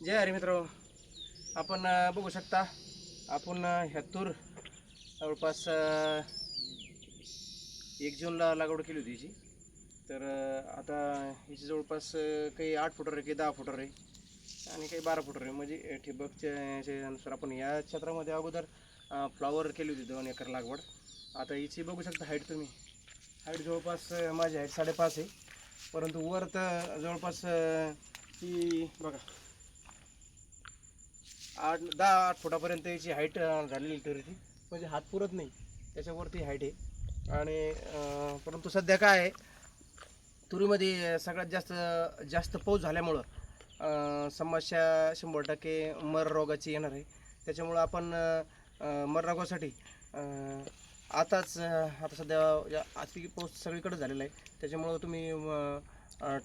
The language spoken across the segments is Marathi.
जय हरी मित्र. आपण बघू शकता आपण ह्यातूर ह्या तूर जवळपास एक जूनला लागवड केली होती हिची. तर आता हिची जवळपास काही आठ फुटर आहे काही दहा फुटर आहे आणि काही बारा फुटर आहे. म्हणजे ठिबकच्या याच्यानुसार आपण या क्षेत्रामध्ये अगोदर फ्लॉवर केली होती दोन एकर लागवड. आता हिची बघू शकता हाईट तुम्ही. हाईट जवळपास माझी हाईट साडेपाच आहे. परंतु वर तर जवळपास ती बघा. आठ दहा आठ फुटापर्यंत याची हाईट झालेली तुरीची म्हणजे हात पुरत नाही. त्याच्यावरती हाईट आहे. आणि परंतु सध्या काय आहे तुरीमध्ये सगळ्यात जास्त जास्त पाऊस झाल्यामुळं समस्या शंभर टक्के मर रोगाची येणार आहे. त्याच्यामुळं आपण मर रोगासाठी आताच आता सध्या या अति पाऊस सगळीकडे झालेला आहे. त्याच्यामुळं तुम्ही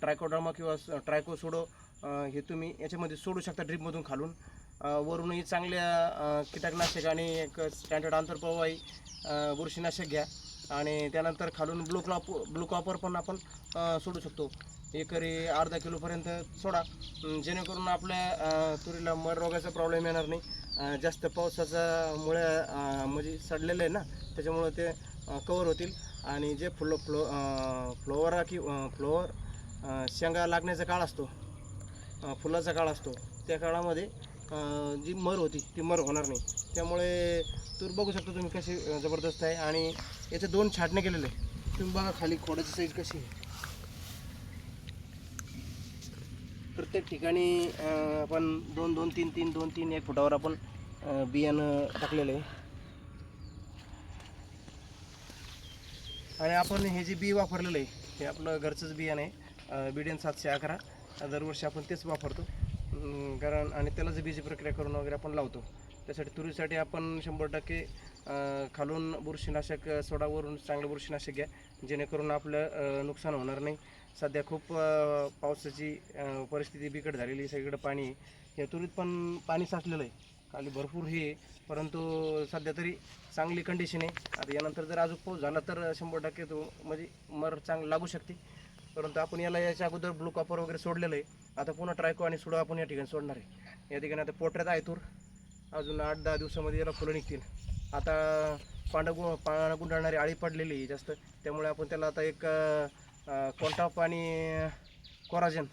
ट्रायकोड्रामा किंवा ट्रायको सोडो हे तुम्ही याच्यामध्ये सोडू शकता ड्रीपमधून खालून. वरूनही चांगल्या कीटकनाशक आणि एक स्टँडर्ड आंतरप्रवाही बुरशीनाशक घ्या. आणि त्यानंतर खालून ब्लू क्लॉप ब्लू कॉपर पण आपण सोडू शकतो. एकरी अर्धा किलोपर्यंत सोडा. जेणेकरून आपल्या तुरीला मर रोगाचा प्रॉब्लेम येणार नाही. जास्त पावसाचा मुळे म्हणजे सडलेलं आहे ना त्याच्यामुळं ते कवर होतील. आणि जे फुलं फ्लो अ, फ्लोवरा कि फ्लोवर शेंगा लागण्याचा काळ असतो फुलाचा काळ असतो त्या काळामध्ये जी मर होती ती मर होणार नाही. त्यामुळे तूर बघू शकता तुम्ही कशी जबरदस्त आहे. आणि याचे दोन छाटणे केलेले आहे तुम्ही बघा खाली खोडाची साईज कशी आहे. प्रत्येक ठिकाणी आपण दोन दोन तीन तीन दोन तीन एक फुटावर आपण बियाणं टाकलेलं आहे. आणि आपण हे जे बी वापरलेलं आहे हे आपलं घरचंच बियाणं आहे. बिडियन सातशे अकरा. दरवर्षी आपण तेच वापरतो. कारण आणि त्याला जे बीजी प्रक्रिया करून वगैरे आपण लावतो. त्यासाठी तुरीसाठी आपण शंभर टक्के खालून बुरशीनाशक सोडावरून चांगलं बुरशीनाशक घ्या. जेणेकरून आपलं नुकसान होणार नाही. सध्या खूप पावसाची परिस्थिती बिकट झालेली आहे. सगळीकडे पाणी या तुरीत पण पाणी साचलेलं आहे. खाली भरपूर हे आहे. परंतु सध्या तरी चांगली कंडिशन आहे. आता यानंतर जर अजून पाऊस झाला तर शंभर टक्के तो म्हणजे मर चांग लागू शकते. परंतु आपण याला याच्या अगोदर ब्लू कॉपर वगैरे सोडलेलं आहे. आता पुन्हा ट्रायको आणि सुडो आपण या ठिकाणी सोडणार आहे. या ठिकाणी आता पोटऱ्यात आहे तूर अजून आठ दहा दिवसामध्ये याला फुलं निघतील. आता पांढ गु गुंडाळणारी आळी पडलेली जास्त. त्यामुळे आपण त्याला आता एक कोंटाप आणि कोराजन.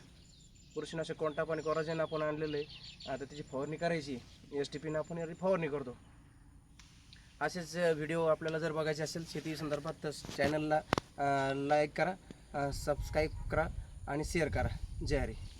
बुरशीनाशक कोंटाप आणि कोराजन आपण आणलेलं आहे. आता त्याची फवारणी करायची एस टी पीनं आपण याची फवारणी करतो. असेच व्हिडिओ आपल्याला जर बघायचे असेल शेती संदर्भात तर चॅनलला लाईक करा. सबस्क्राईब करा आणि शेअर करा. जय हरी.